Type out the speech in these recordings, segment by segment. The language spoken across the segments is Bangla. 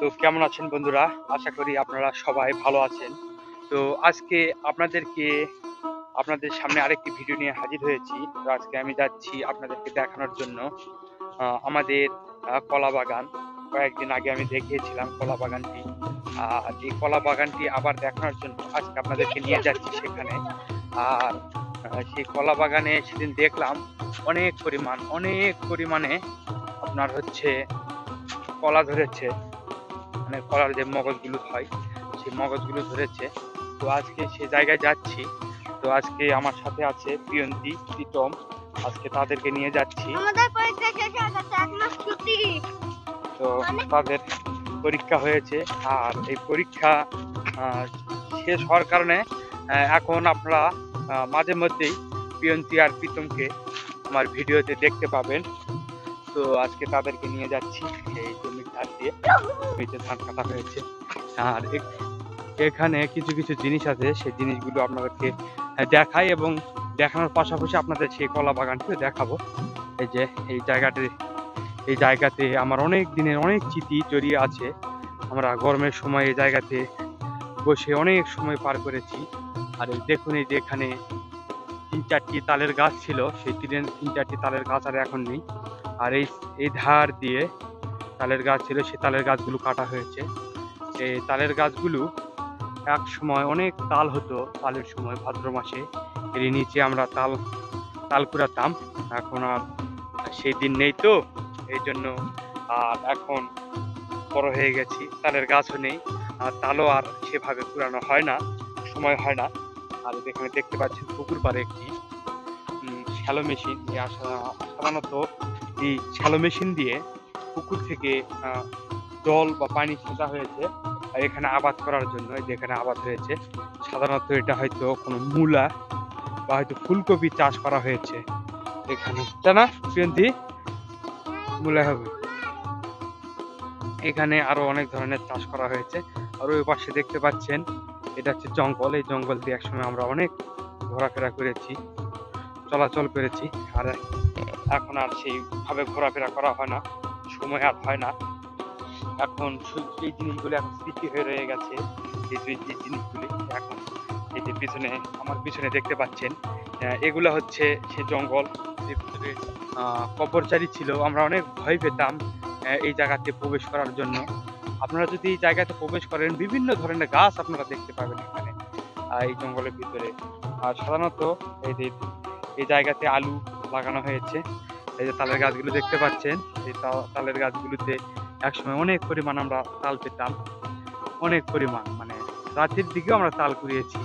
তো কেমন আছেন বন্ধুরা? আশা করি আপনারা সবাই ভালো আছেন। তো আজকে আপনাদেরকে, আপনাদের সামনে আরেকটি ভিডিও নিয়ে হাজির হয়েছি। তো আজকে আমি যাচ্ছি আপনাদেরকে দেখানোর জন্য আমাদের কলা বাগান। কয়েকদিন আগে আমি দেখিয়েছিলাম কলা বাগানটি। আর এই কলা বাগানটি আবার দেখানোর জন্য আজকে আপনাদেরকে নিয়ে যাচ্ছি সেখানে। আর সেই কলা বাগানে সেদিন দেখলাম অনেক পরিমাণ, অনেক পরিমাণে আপনার হচ্ছে কলা ধরেছে। মানে কলার যে মগজগুলো হয় সেই মগজগুলো ধরেছে। তো আজকে সে জায়গায় যাচ্ছি। তো আজকে আমার সাথে আছে প্রিয়ন্তী প্রীতম। আজকে তাদেরকে নিয়ে যাচ্ছি। তো তাদের পরীক্ষা হয়েছে। আর এই পরীক্ষা শেষ হওয়ার কারণে এখন আপনারা মাঝে মধ্যেই প্রিয়ন্তী আর প্রীতমকে আমার ভিডিওতে দেখতে পাবেন। তো আজকে তাদেরকে নিয়ে যাচ্ছি এই জমির ধার দিয়ে। জমিতে ধান কাটা হয়েছে। আর এখানে কিছু কিছু জিনিস আছে, সেই জিনিসগুলো আপনাদেরকে দেখাই এবং দেখানোর পাশাপাশি আপনাদের সেই কলা বাগানটিও দেখাবো। এই যে এই জায়গাটি, এই জায়গাতে আমার অনেক দিনের অনেক চিঠি জড়িয়ে আছে। আমরা গরমের সময় এই জায়গাতে বসে অনেক সময় পার করেছি। আর দেখুন এই যে এখানে তিন চারটি তালের গাছ ছিল, সেই তিন চারটি তালের গাছ আর এখন নেই। আর এই এই ধার দিয়ে তালের গাছ ছিল সে তালের গাছগুলো কাটা হয়েছে। এই তালের গাছগুলো এক সময় অনেক তাল হতো, তালের সময় ভাদ্র মাসে। এর নিচে আমরা তাল তাল কুড়াতাম, এখন আর সেই দিন নেই তো, এই জন্য আর এখন বড় হয়ে গেছি, তালের গাছও নেই। আর তালও আর সেভাবে কুড়ানো হয় না, সময় হয় না। আর এখানে দেখতে পাচ্ছেন পুকুর পাড়ে একটি শ্যালো মেশিন সাধারণত এই শ্যালো মেশিন দিয়ে পুকুর থেকে জল বা পানি ছেঁচা হয়েছে এখানে আবাদ করার জন্য এই যে এখানে আবাদ হয়েছে। সাধারণত এটা হয়তো কোনো মূলা বা হয়তো ফুলকপি চাষ করা হয়েছে। এখানে তাই না প্রিয়ন্তী মূলা হবে। এখানে আরও অনেক ধরনের চাষ করা হয়েছে। আর ওই পাশে দেখতে পাচ্ছেন, এটা হচ্ছে জঙ্গল। এই জঙ্গল দিয়ে একসময় আমরা অনেক ঘোরাফেরা করেছি। চলাচল করেছি আর এখন আর সেইভাবে ঘোরাফেরা করা হয় না, সময় আর হয় না। এখন এই জিনিসগুলো এখন স্মৃতি হয়ে রয়ে গেছে এই যে জিনিসগুলি এখন এই যে পিছনে, আমার পিছনে দেখতে পাচ্ছেন এগুলো হচ্ছে সে জঙ্গল কবরচারী ছিল। আমরা অনেক ভয় পেতাম এই জায়গাতে প্রবেশ করার জন্য। আপনারা যদি এই জায়গাতে প্রবেশ করেন, বিভিন্ন ধরনের গাছ আপনারা দেখতে পাবেন এখানে এই জঙ্গলের ভিতরে। আর সাধারণত এই যে এই জায়গাতে আলু লাগানো হয়েছে। এই যে তালের গাছগুলো দেখতে পাচ্ছেন, এই তালের গাছগুলোতে একসময় অনেক পরিমাণ আমরা তাল পেতাম। অনেক পরিমাণ মানে রাতের দিকেও আমরা তাল কুড়িয়েছি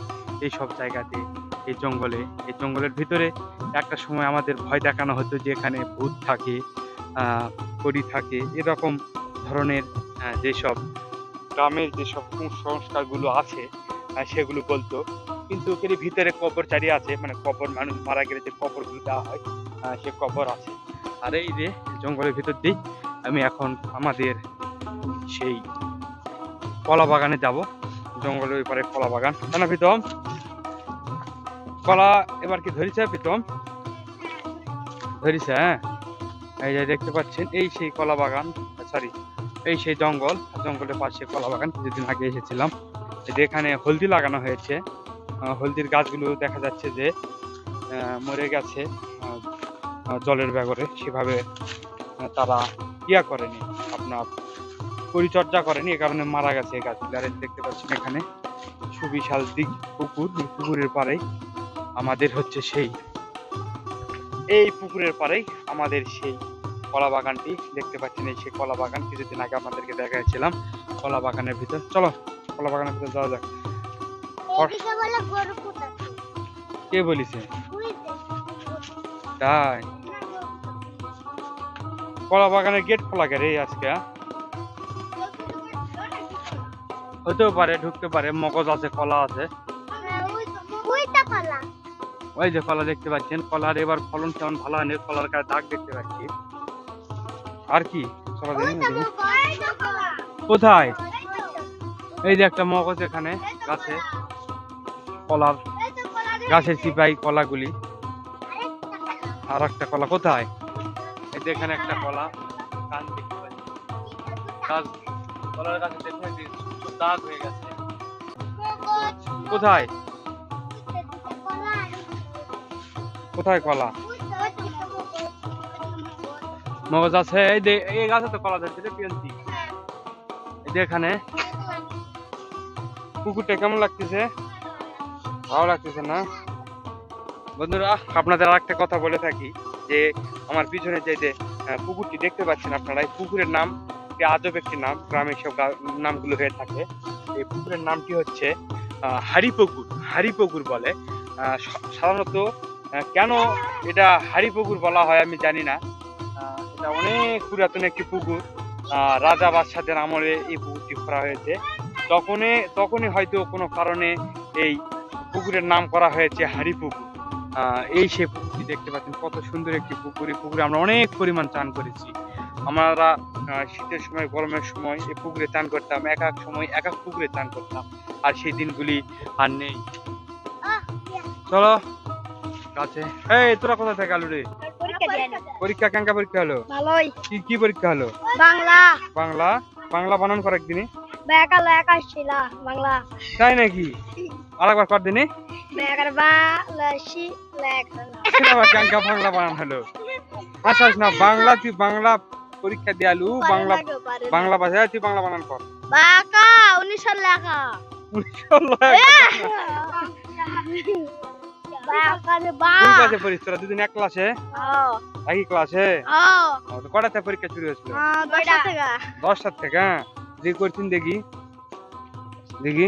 এই সব জায়গাতে, এই জঙ্গলে। এই জঙ্গলের ভিতরে একটা সময় আমাদের ভয় দেখানো হতো যে এখানে ভূত থাকে পরি থাকে, এরকম ধরনের যেসব গ্রামের যেসব কুসংস্কারগুলো আছে সেগুলো বলতো। কিন্তু এর ভিতরে কবর চারি আছে মানে কবর মানুষ মারা গেলে যে কবরগুলো দেওয়া হয় সে কবর আছে। আর এই যে জঙ্গলের ভিতর দিয়ে আমি এখন আমাদের সেই কলা বাগানে যাব। জঙ্গলের ওই পারে কলা বাগান। না প্রীতম? কলা এবার কি ধরেছে প্রীতম? ধরেছে হ্যাঁ? এই যে দেখতে পাচ্ছেন, এই সেই কলা বাগান সরি এই সেই জঙ্গল, জঙ্গলের পাশে কলা বাগান। কিছুদিন আগে এসেছিলাম। এই যে এখানে হলদি লাগানো হয়েছে। হলদির গাছগুলো দেখা যাচ্ছে যে মরে গেছে জলের ব্যাগরে সেভাবে তারা ইয়া করেনি, আপনার পরিচর্যা করেনি, এ কারণে মারা গেছে এই গাছগুলো। আর দেখতে পাচ্ছেন এখানে সুবিশাল দিক পুকুর পুকুরের পাড়েই আমাদের হচ্ছে সেই। এই পুকুরের পাড়েই আমাদের সেই কলা বাগানটি। দেখতে পাচ্ছেন এই সেই কলা বাগান কিছুদিন আগে আপনাদেরকে দেখাচ্ছিলাম কলা বাগানের ভিতর। চলো, কলা বাগানের ভিতর যাওয়া যাক। কে বলিছে? তাই। কলা বাগানের গেট খোলা রে আজকে হ্যাঁ? হতেও পারে ঢুকতে পারে মগজ আছে কলা আছে। ওই যে কলা দেখতে পাচ্ছেন কলার এবার ফলন কেমন ভালো হয়নি কলার গায়ে দাগ দেখতে পাচ্ছি। আর কি। কোথায়? এই যে একটা মগজ এখানে গাছে। কলার গাছের চিপাই কলাগুলি। আর একটা কলা কোথায়? এই যে এখানে একটা কলা কান দেখতে পাচ্ছি কলার গাছে দাগ হয়ে গেছে। কোথায়? কোথায় কলা? মগজ আছে? এই যে, এই গাছে তো কলা ধরছে পিয়ন্তি। এই যে এখানে। পুকুরটা কেমন লাগতেছে? ভালো লাগতেছে না। বন্ধুরা, আপনাদের আর একটা কথা বলে থাকি, যে আমার পিছনে যে যে পুকুরটি দেখতে পাচ্ছেন আপনারা, এই পুকুরের নাম আজব একটি নাম, গ্রামে সব নামগুলো হয়ে থাকে। এই পুকুরের নামটি হচ্ছে হাড়িপুকুর হাড়িপুকুর বলে। সাধারণত কেন এটা হাড়িপুকুর বলা হয় আমি জানি না। এটা অনেক পুরাতন একটি পুকুর। রাজা বাদশাদের আমলে এই পুকুরটি করা হয়েছে। তখনই তখনই হয়তো কোনো কারণে এই পুকুরের নাম করা হয়েছে হাড়ি পুকুর আহ, এই সে পুকুরটি দেখতে পাচ্ছেন কত সুন্দর একটি পুকুর। এই পুকুরে আমরা অনেক পরিমাণ চান করেছি। আমরা শীতের সময় গরমের সময় এই পুকুরে চান করতাম এক এক সময় এক এক পুকুরে চান করতাম আর সেই দিনগুলি আর নেই। চলো কাছে এই তোরা কোথা থেকে আলু রে? পরীক্ষা কেঙ্কা পরীক্ষা হলো? ভালোই। কি কি পরীক্ষা হলো? বাংলা। বাংলা? বাংলা বানান কর একদিনই। বেকার একাশ ছিল বাংলা। তাই নাকি? আরেকবার কর বেকার আবার বাংলা বানান হলো। আচ্ছা না বাংলা তুই বাংলা পরীক্ষা দিয়ে আলু বাংলা বাংলা ভাষায় তুই বাংলা বানান কর। বাকা উনিশশো লেখা। ক্লাসে পড়িস তোরা? দুদিন এক ক্লাসে? একই ক্লাসে? কটাতে পরীক্ষা শুরু হয়েছিল? দশটা থেকে। দশটার থেকে হ্যাঁ। করছেন দেখি। দেখি।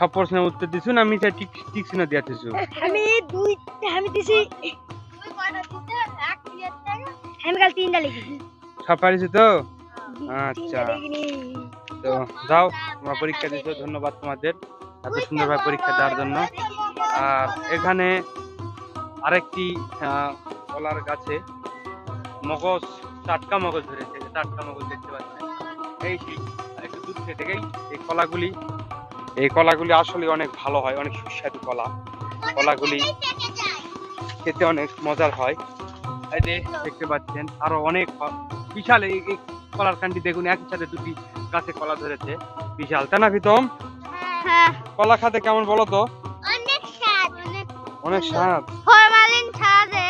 সব প্রশ্নের উত্তর দিছু না মিছা ঠিক ঠিক চিহ্ন দিয়া দিছু আমি দুই আমি দিছি। আমি কাল তিনটা লিখেছি সব পারিস তো? আচ্ছা। তো যাও তোমরা পরীক্ষা দিছো ধন্যবাদ তোমাদের এত সুন্দরভাবে পরীক্ষা দেওয়ার জন্য। আর এখানে আরেকটি কলার গাছে মগজ টাটকা মগজ ধরেছে টাটকা মগজ দেখতে পাচ্ছেন। এই একটু দূর থেকে এই কলাগুলি এই কলাগুলি আসলে অনেক ভালো হয় অনেক সুস্বাদু কলা। কলাগুলি খেতে অনেক মজার হয়। এই যে দেখতে পাচ্ছেন আরও অনেক বিশাল এই কলার কান্ডি দেখুন একই সাথে দুটি গাছে কলা ধরেছে। বিশাল তাই না প্রীতম? হ্যাঁ। কলা খাতে কেমন বলো তো? অনেক স্বাদ। অনেক স্বাদ। ফরমালিন ছাড়ে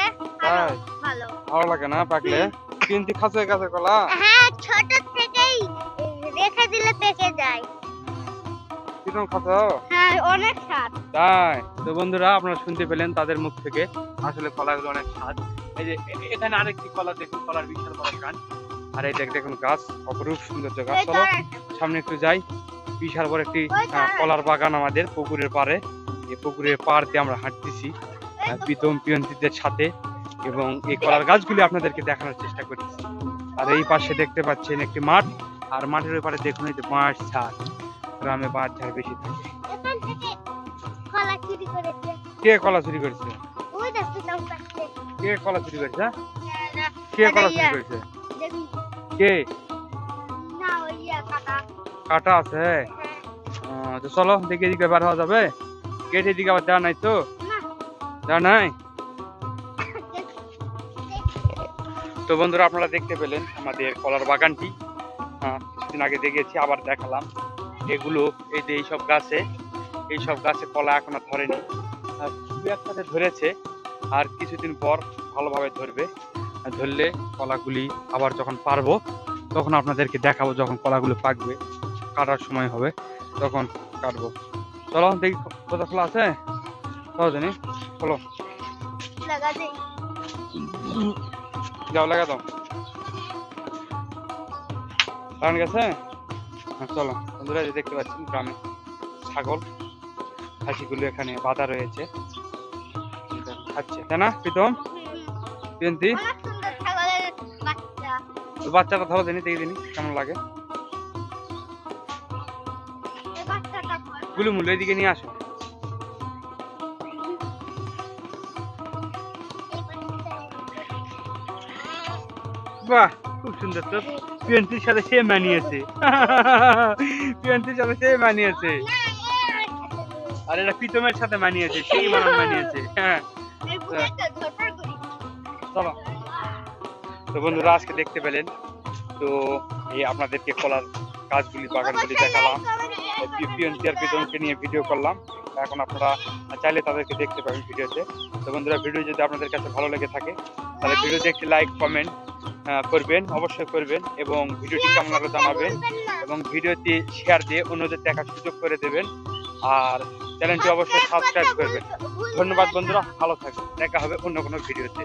ভালো। ভালো লাগে না পাকলে? কিন্তু খাচ্ছে গাছে কলা? হ্যাঁ খাচ্ছ? হ্যাঁ অনেক স্বাদ। তাই? তো বন্ধুরা আপনারা শুনতে পেলেন তাদের মুখ থেকে। আসলে কলাগুলো অনেক স্বাদ। এই যে এখানে আরেকটি কলা দেখুন কলার বিশাল বড় গাছ আর এই দেখ দেখুন গাছ অপরূপ সৌন্দর্য গাছ চলো সামনে একটু যাই। বিশাল বড় একটি কলার বাগান আমাদের পুকুরের পাড়ে। এই পুকুরের পাড় দিয়ে আমরা হাঁটতেছি প্রীতম পিয়ন্তীদের সাথে। এবং এই কলার গাছগুলি আপনাদেরকে দেখানোর চেষ্টা করছি আর এই পাশে দেখতে পাচ্ছেন একটি মাঠ। আর মাঠের ওই পারে দেখুন এই যে বাঁশ ঝাড়। গ্রামে বাঁশ ঝাড় বেশি থাকে কে কলা চুরি করেছে? কে কলা চুরি করেছে? হ্যাঁ? কে কলা চুরি করেছে? কে? কাটা আছে আহ, তো চলো দেখি এদিকে বার হওয়া যাবে। গেট এদিকে আবার দেওয়া নাই তো? দেওয়া নাই? তো বন্ধুরা আপনারা দেখতে পেলেন আমাদের কলার বাগানটি। আহ, কিছুদিন আগে দেখেছি আবার দেখালাম। এগুলো এই যে এইসব গাছে এইসব গাছে কলা এখনও ধরেনি। আর দু একটাতে ধরেছে আর কিছুদিন পর ভালোভাবে ধরবে। ধরলে কলাগুলি আবার যখন পারব তখন আপনাদেরকে দেখাবো যখন কলাগুলো পাকবে কাটার সময় হবে তখন কাটবো। চলো দেখি কোথা খোলা আছে? চলো জানি চলো যাও লাগা দাও। কারণ গেছে? চলো। বন্ধুরা যে দেখতে পাচ্ছেন গ্রামে ছাগল, খাসিগুলো এখানে বাঁধা রয়েছে। খাচ্ছে, তাই না, প্রীতম? পিয়ন্তি? অনেক সুন্দর ছাগলের বাচ্চা তো বাচ্চাটা ধরো দিনি, দেখে, দিনি, কেমন লাগে। গুলু মুলু, এদিকে নিয়ে আসো। বাহ, খুব সুন্দর তো। পিয়ন্তির সাথে সে মানিয়েছে পিয়ন্তির সাথে সে মানিয়েছে আর এটা প্রীতমের সাথে মানিয়েছে সেই মানান মানিয়েছে হ্যাঁ। চলো। তো বন্ধুরা, আজকে দেখতে পেলেন, তো এই আপনাদেরকে কলার গাছগুলি, বাগানগুলি দেখালাম। পিএনসি আর পিতমকে নিয়ে ভিডিও করলাম। এখন আপনারা চাইলে তাদেরকে দেখতে পাবেন ভিডিওতে। তো বন্ধুরা ভিডিও যদি আপনাদের কাছে ভালো লেগে থাকে, তাহলে ভিডিওতে একটি লাইক কমেন্ট করবেন অবশ্যই করবেন এবং ভিডিওটি কেমন লাগল জানাবেন এবং ভিডিওটি শেয়ার দিয়ে অন্যদের দেখার সুযোগ করে দেবেন আর চ্যানেলটি অবশ্যই সাবস্ক্রাইব করবেন। ধন্যবাদ বন্ধুরা ভালো থাকবেন। দেখা হবে অন্য কোনো ভিডিওতে।